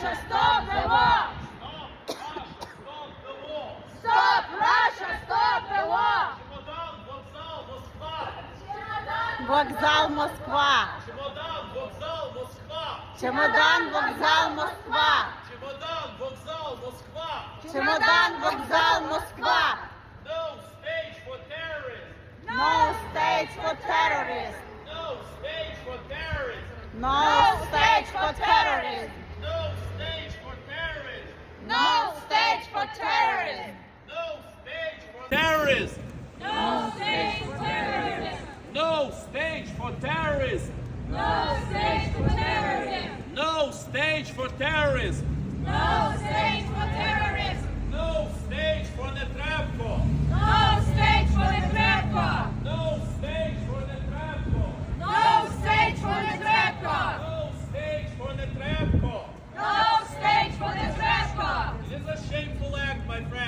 Russia, stop the war! Stop Russia, stop the war! Вокзал Москва. Чемодан, вокзал, Москва! Чемодан, вокзал Москва. Чемодан, вокзал, Москва! Чемодан, вокзал Москва. No stage for terrorists! No stage for terrorists. No stage for terrorists! No terrorism! No stage for terrorism! No stage for terrorism! No stage for terrorism! No stage for terrorism! No stage for terrorism! No stage for the trapco! No stage for the trapco! No stage for the trapco! No stage for the trapco! No stage for the trapco! No stage for the trapco! It is a shameful act, my friend.